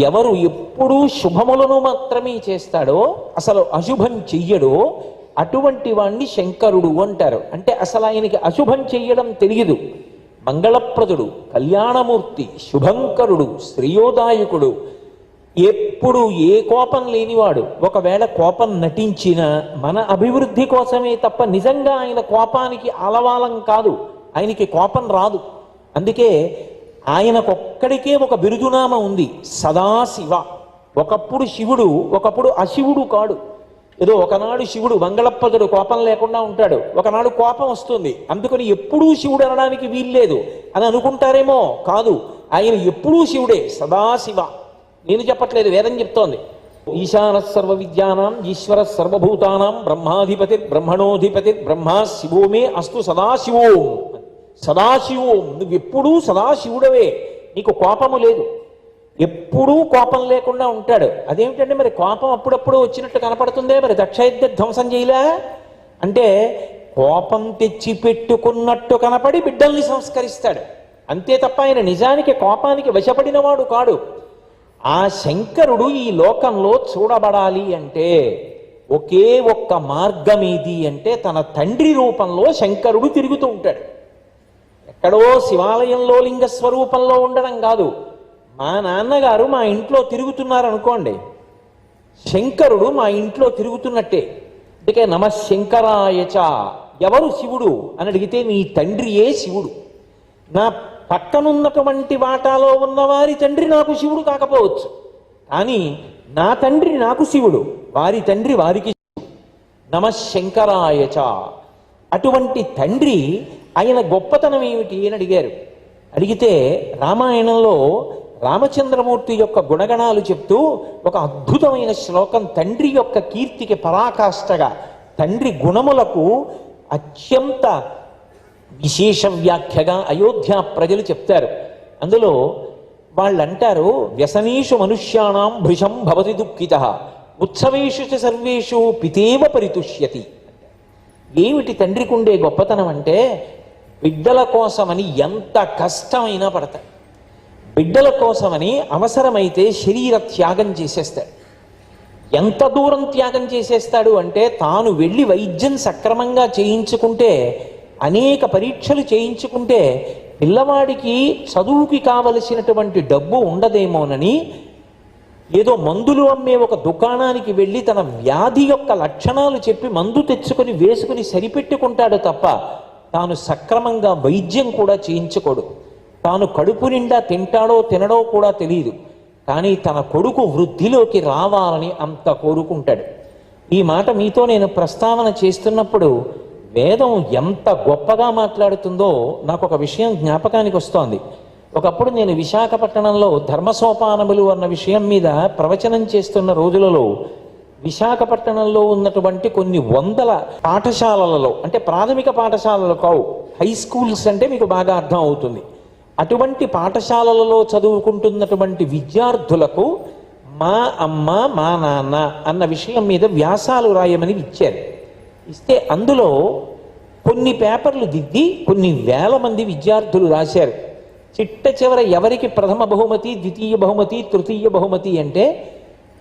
ఎవరు ఎప్పుడూ శుభములను మాత్రమే చేస్తాడో అసలు అశుభం చెయ్యడో అటువంటి వాణ్ణి శంకరుడు అంటారు. అంటే అసలు ఆయనకి అశుభం చెయ్యడం తెలియదు. మంగళప్రదుడు కళ్యాణమూర్తి శుభంకరుడు శ్రేయోదాయకుడు ఎప్పుడు ఏ కోపం లేనివాడు. ఒకవేళ కోపం నటించిన మన అభివృద్ధి కోసమే తప్ప నిజంగా ఆయన కోపానికి ఆలవాలం కాదు. ఆయనకి కోపం రాదు. అందుకే ఆయనకొక్కడికే ఒక బిరుదునామ ఉంది. సదాశివ. ఒకప్పుడు శివుడు ఒకప్పుడు అశివుడు కాడు. ఏదో ఒకనాడు శివుడు మంగళప్పదుడు కోపం లేకుండా ఉంటాడు. ఒకనాడు కోపం వస్తుంది. అందుకని ఎప్పుడూ శివుడు అనడానికి వీల్లేదు. అని అనుకుంటారేమో? కాదు. ఆయన ఎప్పుడూ శివుడే. సదాశివ. నేను చెప్పట్లేదు వేదం చెప్తోంది. ఈశాన సర్వ విద్యానాం ఈశ్వర సర్వభూతానాం బ్రహ్మాధిపతి బ్రహ్మణోధిపతి బ్రహ్మ శివోమే అస్తు సదాశివోం. సదాశివు నువ్వు ఎప్పుడూ సదాశివుడవే. నీకు కోపము లేదు. ఎప్పుడూ కోపం లేకుండా ఉంటాడు. అదేమిటంటే మరి కోపం అప్పుడప్పుడు వచ్చినట్టు కనపడుతుందే మరి దక్షయజ్ఞ ధ్వంసం చేయలే? అంటే కోపం తెచ్చి పెట్టుకున్నట్టు కనపడి బిడ్డల్ని సంస్కరిస్తాడు. అంతే తప్ప ఆయన నిజానికి కోపానికి వశపడినవాడు కాడు. ఆ శంకరుడు ఈ లోకంలో చూడబడాలి అంటే ఒకే ఒక్క మార్గం ఏది అంటే తన తండ్రి రూపంలో శంకరుడు తిరుగుతూ ఉంటాడు. ఎక్కడో శివాలయంలో లింగ స్వరూపంలో ఉండడం కాదు. మా నాన్నగారు మా ఇంట్లో తిరుగుతున్నారు అనుకోండి శంకరుడు మా ఇంట్లో తిరుగుతున్నట్టే. అందుకే నమ శంకరాయచ ఎవరు శివుడు అని అడిగితే నీ తండ్రియే శివుడు. నా పక్కనున్నటువంటి వాటాలో ఉన్నవారి తండ్రి నాకు శివుడు కాకపోవచ్చు. కానీ నా తండ్రి నాకు శివుడు వారి తండ్రి వారికి నమ శంకరాయచ అటువంటి తండ్రి ఆయన గొప్పతనం ఏమిటి అని అడిగారు. అడిగితే రామాయణంలో రామచంద్రమూర్తి యొక్క గుణగణాలు చెప్తూ ఒక అద్భుతమైన శ్లోకం తండ్రి యొక్క కీర్తికి పరాకాష్ఠగా తండ్రి గుణములకు అత్యంత విశేష వ్యాఖ్యగా అయోధ్య ప్రజలు చెప్తారు. అందులో వాళ్ళంటారు వ్యసనేషు మనుష్యాణం భృశం భవతి దుఃఖిత ఉత్సవేషు చ సర్వేషు పితేవ పరితుష్యతి. ఏమిటి తండ్రికి ఉండే గొప్పతనం అంటే బిడ్డల కోసమని ఎంత కష్టమైనా పడతాడు బిడ్డల కోసమని అవసరమైతే శరీర త్యాగం చేసేస్తాడు. ఎంత దూరం త్యాగం చేసేస్తాడు అంటే తాను వెళ్ళి వైద్యం సక్రమంగా చేయించుకుంటే అనేక పరీక్షలు చేయించుకుంటే పిల్లవాడికి చదువుకి కావలసినటువంటి డబ్బు ఉండదేమోనని ఏదో మందులు అమ్మే ఒక దుకాణానికి వెళ్ళి తన వ్యాధి యొక్క లక్షణాలు చెప్పి మందు తెచ్చుకొని వేసుకుని సరిపెట్టుకుంటాడు తప్ప తాను సక్రమంగా వైద్యం కూడా చేయించుకోడు. తాను కడుపు నిండా తింటాడో తినడో కూడా తెలియదు కానీ తన కొడుకు వృద్ధిలోకి రావాలని అంత కోరుకుంటాడు. ఈ మాట మీతో నేను ప్రస్తావన చేస్తున్నప్పుడు వేదం ఎంత గొప్పగా మాట్లాడుతుందో నాకు ఒక విషయం జ్ఞాపకానికి వస్తోంది. ఒకప్పుడు నేను విశాఖపట్టణంలో ధర్మసోపానములు అన్న విషయం మీద ప్రవచనం చేస్తున్న రోజులలో విశాఖపట్నంలో ఉన్నటువంటి కొన్ని వందల పాఠశాలలలో అంటే ప్రాథమిక పాఠశాలలు కావు హై స్కూల్స్ అంటే మీకు బాగా అర్థం అవుతుంది. అటువంటి పాఠశాలలలో చదువుకుంటున్నటువంటి విద్యార్థులకు మా అమ్మ మా నాన్న అన్న విషయం మీద వ్యాసాలు రాయమని ఇచ్చారు. ఇస్తే అందులో కొన్ని పేపర్లు దిద్ది కొన్ని వేల మంది విద్యార్థులు రాశారు. చిట్ట చివర ఎవరికి ప్రథమ బహుమతి ద్వితీయ బహుమతి తృతీయ బహుమతి అంటే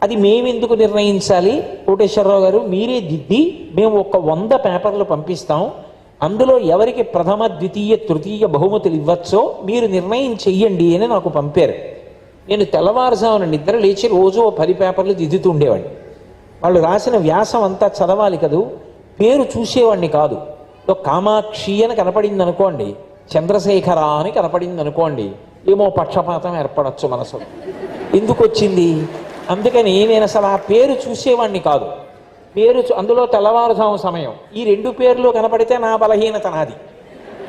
అది మేమెందుకు నిర్ణయించాలి? కోటేశ్వరరావు గారు మీరే దిద్ది మేము ఒక వంద పేపర్లు పంపిస్తాం. అందులో ఎవరికి ప్రథమ ద్వితీయ తృతీయ బహుమతులు ఇవ్వచ్చో మీరు నిర్ణయం చెయ్యండి అని నాకు పంపారు. నేను తెల్లవారుజామున నిద్ర లేచి రోజు ఓ పది పేపర్లు దిద్దుతుండేవాడిని వాళ్ళు రాసిన వ్యాసం అంతా చదవాలి కదూ? పేరు చూసేవాడిని కాదు. కామాక్షి అని కనపడింది అనుకోండి చంద్రశేఖర అని కనపడింది అనుకోండి ఏమో పక్షపాతం ఏర్పడచ్చు మనసు. ఎందుకు వచ్చింది అందుకని నేను అసలు ఆ పేరు చూసేవాడిని కాదు. పేరు అందులో తెల్లవారుజాము సమయం. ఈ రెండు పేర్లు కనపడితే నా బలహీనత నాది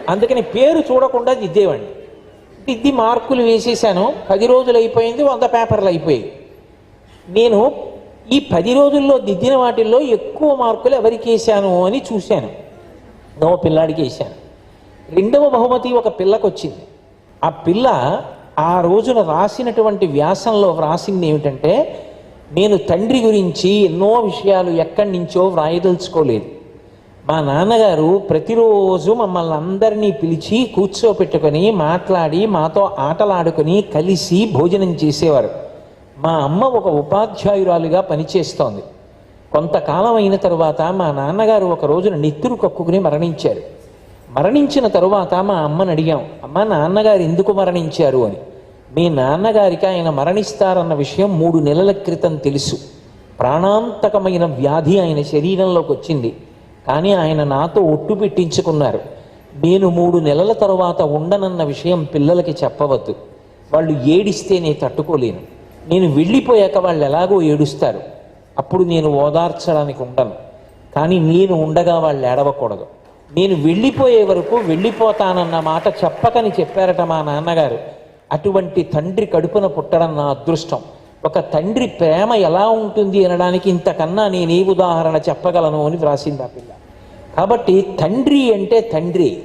అందుకని పేరు చూడకుండా దిద్దేవాడిని దిద్ది మార్కులు వేసేసాను పది రోజులు అయిపోయింది వంద పేపర్లు అయిపోయాయి. నేను ఈ పది రోజుల్లో దిద్దిన వాటిల్లో ఎక్కువ మార్కులు ఎవరికి వేశాను అని చూశాను. నో పిల్లాడికి వేసాను రెండవ బహుమతి ఒక పిల్లకు వచ్చింది ఆ పిల్ల ఆ రోజున రాసినటువంటి వ్యాసంలో వ్రాసింది ఏమిటంటే నేను తండ్రి గురించి ఎన్నో విషయాలు ఎక్కడి నుంచో వ్రాయదలుచుకోలేదు. మా నాన్నగారు ప్రతిరోజు మమ్మల్ని అందరినీ పిలిచి కూర్చోపెట్టుకొని మాట్లాడి మాతో ఆటలాడుకొని కలిసి భోజనం చేసేవారు. మా అమ్మ ఒక ఉపాధ్యాయురాలుగా పనిచేస్తోంది. కొంతకాలం అయిన తర్వాత మా నాన్నగారు ఒక రోజున నెత్తురు కక్కుకుని మరణించారు. మరణించిన తరువాత మా అమ్మని అడిగాం అమ్మ నాన్నగారు ఎందుకు మరణించారు? అని. మీ నాన్నగారికి ఆయన మరణిస్తారన్న విషయం మూడు నెలల క్రితం తెలుసు. ప్రాణాంతకమైన వ్యాధి ఆయన శరీరంలోకి వచ్చింది. కానీ ఆయన నాతో ఒట్టు పెట్టించుకున్నారు. నేను మూడు నెలల తరువాత ఉండనన్న విషయం పిల్లలకి చెప్పవద్దు. వాళ్ళు ఏడిస్తే నేను తట్టుకోలేను. నేను వెళ్ళిపోయాక వాళ్ళు ఎలాగో ఏడుస్తారు. అప్పుడు నేను ఓదార్చడానికి ఉండను. కానీ నేను ఉండగా వాళ్ళు ఏడవకూడదు. నేను వెళ్ళిపోయే వరకు వెళ్ళిపోతానన్న మాట చెప్పకని చెప్పారట మా నాన్నగారు. అటువంటి తండ్రి కడుపున పుట్టడం నా అదృష్టం. ఒక తండ్రి ప్రేమ ఎలా ఉంటుంది అనడానికి ఇంతకన్నా నేను ఏ ఉదాహరణ చెప్పగలను అని వ్రాసింది ఆ పిల్ల. కాబట్టి తండ్రి అంటే తండ్రి.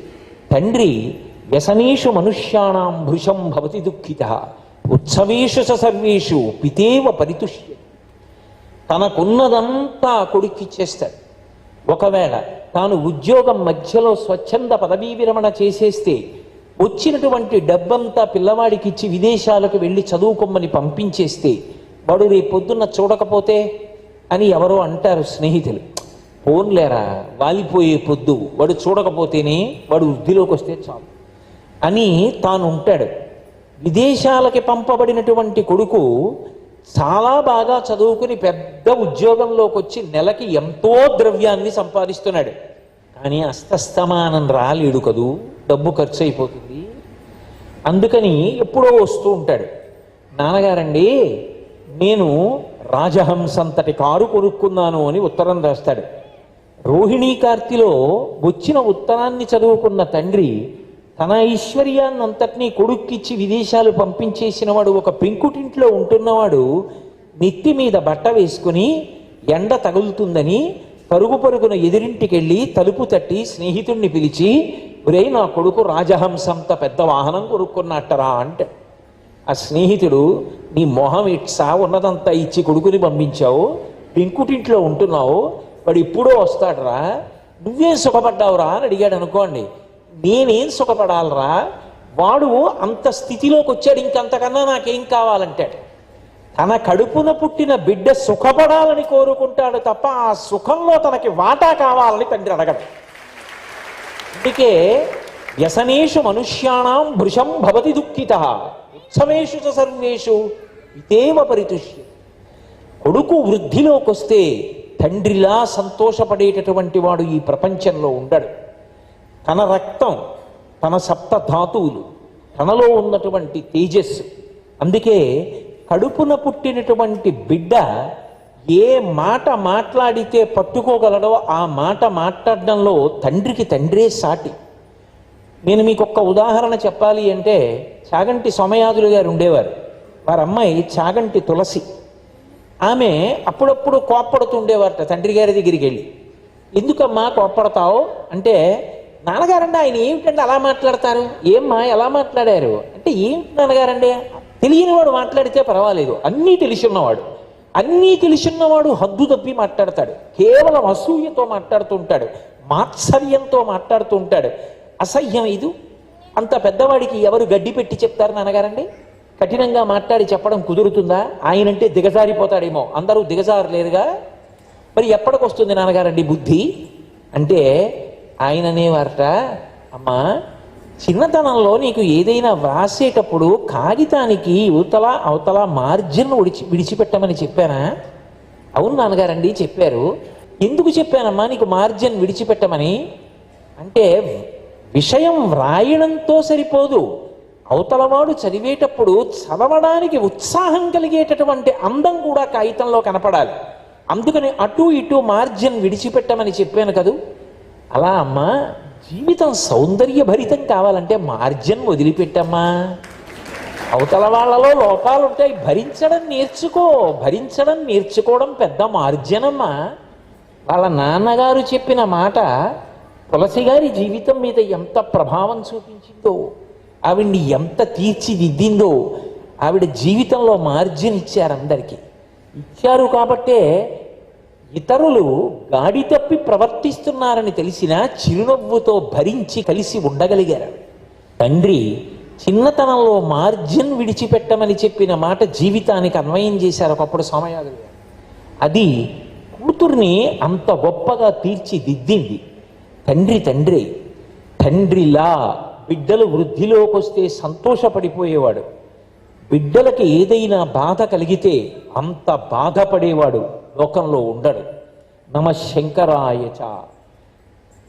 తండ్రి వ్యసనేషు మనుష్యాణం భృశం భవతి దుఃఖిత. ఉత్సవేషు స సర్వేషు పితేవ పరితుష్య తనకున్నదంతా కొడుక్కిచ్చేస్తాడు ఒకవేళ తాను ఉద్యోగం మధ్యలో స్వచ్ఛంద పదవీ విరమణ చేసేస్తే వచ్చినటువంటి డబ్బంతా పిల్లవాడికి ఇచ్చి విదేశాలకు వెళ్ళి చదువుకోమని పంపించేస్తే వాడు రేపు పొద్దున్న చూడకపోతే అని ఎవరో అంటారు స్నేహితులు. పోన్లేరా వాలిపోయే పొద్దు వాడు చూడకపోతేనే వాడు వృద్ధిలోకి వస్తే చాలు అని తాను ఉంటాడు విదేశాలకి పంపబడినటువంటి కొడుకు చాలా బాగా చదువుకుని పెద్ద ఉద్యోగంలోకి వచ్చి నెలకి ఎంతో ద్రవ్యాన్ని సంపాదిస్తున్నాడు. కానీ అస్తస్తమానం రాలేడు కదూ? డబ్బు ఖర్చు అయిపోతుంది అందుకని ఎప్పుడో వస్తూ ఉంటాడు. నాన్నగారండి నేను రాజహంసంతటి కారు కొనుక్కున్నాను అని ఉత్తరం రాస్తాడు. రోహిణీ కార్తిలో వచ్చిన ఉత్తరాన్ని చదువుకున్న తండ్రి తన ఐశ్వర్యాన్ని అంతటినీ కొడుక్కిచ్చి విదేశాలు పంపించేసిన వాడు ఒక పెంకుటింట్లో ఉంటున్నవాడు నెత్తి మీద బట్ట వేసుకుని ఎండ తగులుతుందని పరుగు పరుగున ఎదిరింటికి వెళ్ళి తలుపు తట్టి స్నేహితుణ్ణి పిలిచి ఒరే నా కొడుకు రాజహంసంత పెద్ద వాహనం కొనుక్కున్నట్టరా అంటే. ఆ స్నేహితుడు నీ మొహం ఇట్సా ఉన్నదంతా ఇచ్చి కొడుకుని పంపించావు పెంకుటింట్లో ఉంటున్నావు వాడు ఇప్పుడో వస్తాడురా నువ్వేం సుఖపడ్డావురా అని అడిగాడు అనుకోండి. నేనేం సుఖపడాలరా? వాడు అంత స్థితిలోకి వచ్చాడు ఇంకంతకన్నా నాకేం కావాలంటాడు? తన కడుపున పుట్టిన బిడ్డ సుఖపడాలని కోరుకుంటాడు తప్ప ఆ సుఖంలో తనకి వాటా కావాలని తండ్రి అడగడు. అందుకే వ్యసనేషు మనుష్యాణం భృశం భవతి దుఃఖిత. ఉత్సవేషు చ సర్వేషు ఇతేవ పరితుష్య. కొడుకు వృద్ధిలోకి వస్తే తండ్రిలా సంతోషపడేటటువంటి వాడు ఈ ప్రపంచంలో ఉండడు. తన రక్తం తన సప్త ధాతువులు తనలో ఉన్నటువంటి తేజస్సు. అందుకే కడుపున పుట్టినటువంటి బిడ్డ ఏ మాట మాట్లాడితే పట్టుకోగలడో ఆ మాట మాట్లాడడంలో తండ్రికి తండ్రే సాటి. నేను మీకు ఒక్క ఉదాహరణ చెప్పాలి అంటే చాగంటి సోమయాదులు గారు ఉండేవారు. వారి అమ్మాయి చాగంటి తులసి. ఆమె అప్పుడప్పుడు కోప్పడుతుండేవారట తండ్రి గారి దగ్గరికి వెళ్ళి. ఎందుకమ్మా కోప్పడతావు? అంటే నాన్నగారండి ఆయన ఏమిటండి అలా మాట్లాడతారు? ఏమ్మా ఎలా మాట్లాడారు? అంటే ఏమిటి నాన్నగారండి? తెలియనివాడు మాట్లాడితే పర్వాలేదు. అన్నీ తెలిసిన్నవాడు. అన్నీ తెలిసిన్నవాడు హద్దు తప్పి మాట్లాడతాడు. కేవలం అసూయతో మాట్లాడుతూ ఉంటాడు మాత్సర్యంతో మాట్లాడుతూ ఉంటాడు అసహ్యం ఇది. అంత పెద్దవాడికి ఎవరు గడ్డి పెట్టి చెప్తారు నాన్నగారండి? కఠినంగా మాట్లాడి చెప్పడం కుదురుతుందా? ఆయనంటే దిగజారిపోతాడేమో. అందరూ దిగజారలేరుగా మరి ఎప్పటికొస్తుంది నాన్నగారండి బుద్ధి? అంటే ఆయన అనేవారట అమ్మా చిన్నతనంలో నీకు ఏదైనా వ్రాసేటప్పుడు కాగితానికి యువతల అవతల మార్జిన్ విడిచి విడిచిపెట్టమని చెప్పానా? అవును నాన్నగారండి చెప్పారు. ఎందుకు చెప్పానమ్మా నీకు మార్జిన్ విడిచిపెట్టమని? అంటే విషయం వ్రాయడంతో సరిపోదు. అవతలవాడు చదివేటప్పుడు చదవడానికి ఉత్సాహం కలిగేటటువంటి అందం కూడా కాగితంలో కనపడాలి. అందుకని అటు ఇటు మార్జిన్ విడిచిపెట్టమని చెప్పాను కదూ. అలా అమ్మా జీవితం సౌందర్యభరితం కావాలంటే మార్జిన్ వదిలిపెట్టమ్మా. అవతల వాళ్ళలో లోపాలు ఉంటాయి భరించడం నేర్చుకో భరించడం నేర్చుకోవడం పెద్ద మార్జనమ్మా. వాళ్ళ నాన్నగారు చెప్పిన మాట తులసి గారి జీవితం మీద ఎంత ప్రభావం చూపించిందో ఆవిడ్ని ఎంత తీర్చిదిద్దిందో ఆవిడ జీవితంలో మార్జిన్ ఇచ్చారు అందరికీ. ఇచ్చారు కాబట్టే ఇతరులు గాడి తప్పి ప్రవర్తిస్తున్నారని తెలిసిన చిరునవ్వుతో భరించి కలిసి ఉండగలిగారు. తండ్రి చిన్నతనంలో మార్జిన్ విడిచిపెట్టమని చెప్పిన మాట జీవితానికి అన్వయం చేశారు ఒకప్పుడు సోమయాజులు అది కూతుర్ని అంత గొప్పగా తీర్చిదిద్దింది. తండ్రి తండ్రి తండ్రిలా బిడ్డలు వృద్ధిలోకి వస్తే సంతోషపడిపోయేవాడు. బిడ్డలకి ఏదైనా బాధ కలిగితే అంత బాధపడేవాడు. లోకంలో ఉండడు. నమ శంకరాయచ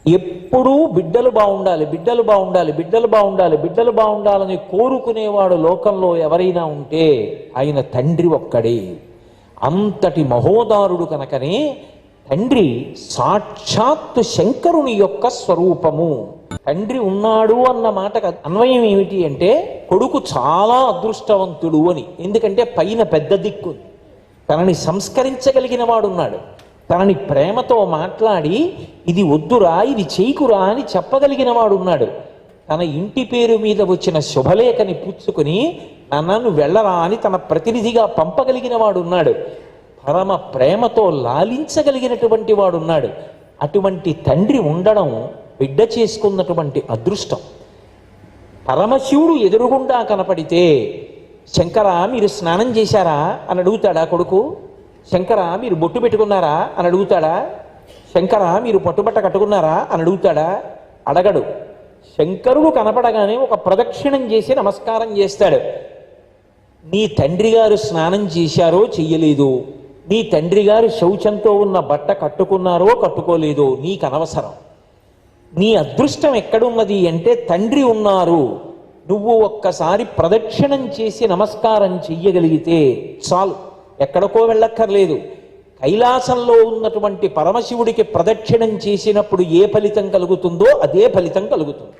ఎప్పుడూ బిడ్డలు బాగుండాలి బిడ్డలు బాగుండాలి బిడ్డలు బాగుండాలి బిడ్డలు బాగుండాలని కోరుకునేవాడు లోకంలో ఎవరైనా ఉంటే ఆయన తండ్రి ఒక్కడే. అంతటి మహోదారుడు కనుకనే తండ్రి సాక్షాత్తు శంకరుని యొక్క స్వరూపము. తండ్రి ఉన్నాడు అన్న మాటకు అన్వయం ఏమిటి అంటే కొడుకు చాలా అదృష్టవంతుడు అని. ఎందుకంటే పైన పెద్ద దిక్కు ఉంది. తనని సంస్కరించగలిగిన వాడున్నాడు తనని ప్రేమతో మాట్లాడి ఇది వద్దురా ఇది చేయకురా అని చెప్పగలిగిన వాడున్నాడు తన ఇంటి పేరు మీద వచ్చిన శుభలేఖని పుచ్చుకుని నన్ను వెళ్ళరా అని తన ప్రతినిధిగా పంపగలిగిన వాడున్నాడు పరమ ప్రేమతో లాలించగలిగినటువంటి వాడున్నాడు. అటువంటి తండ్రి ఉండడం బిడ్డ చేసుకున్నటువంటి అదృష్టం. పరమశివుడు ఎదురుగుండా కనపడితే శంకర మీరు స్నానం చేశారా? అని అడుగుతాడా కొడుకు. శంకర మీరు బొట్టు పెట్టుకున్నారా? అని అడుగుతాడా. శంకర మీరు పట్టుబట్ట కట్టుకున్నారా? అని అడుగుతాడా. అడగడు. శంకరుడు కనపడగానే ఒక ప్రదక్షిణం చేసి నమస్కారం చేస్తాడు. నీ తండ్రి గారు స్నానం చేశారో చెయ్యలేదు. నీ తండ్రి గారు శౌచంతో ఉన్న బట్ట కట్టుకున్నారో కట్టుకోలేదో. నీకు అనవసరం నీ అదృష్టం ఎక్కడున్నది అంటే తండ్రి ఉన్నారు. నువ్వు ఒక్కసారి ప్రదక్షిణం చేసి నమస్కారం చెయ్యగలిగితే చాలు. ఎక్కడికో వెళ్ళక్కర్లేదు. కైలాసంలో ఉన్నటువంటి పరమశివుడికి ప్రదక్షిణం చేసినప్పుడు ఏ ఫలితం కలుగుతుందో అదే ఫలితం కలుగుతుంది.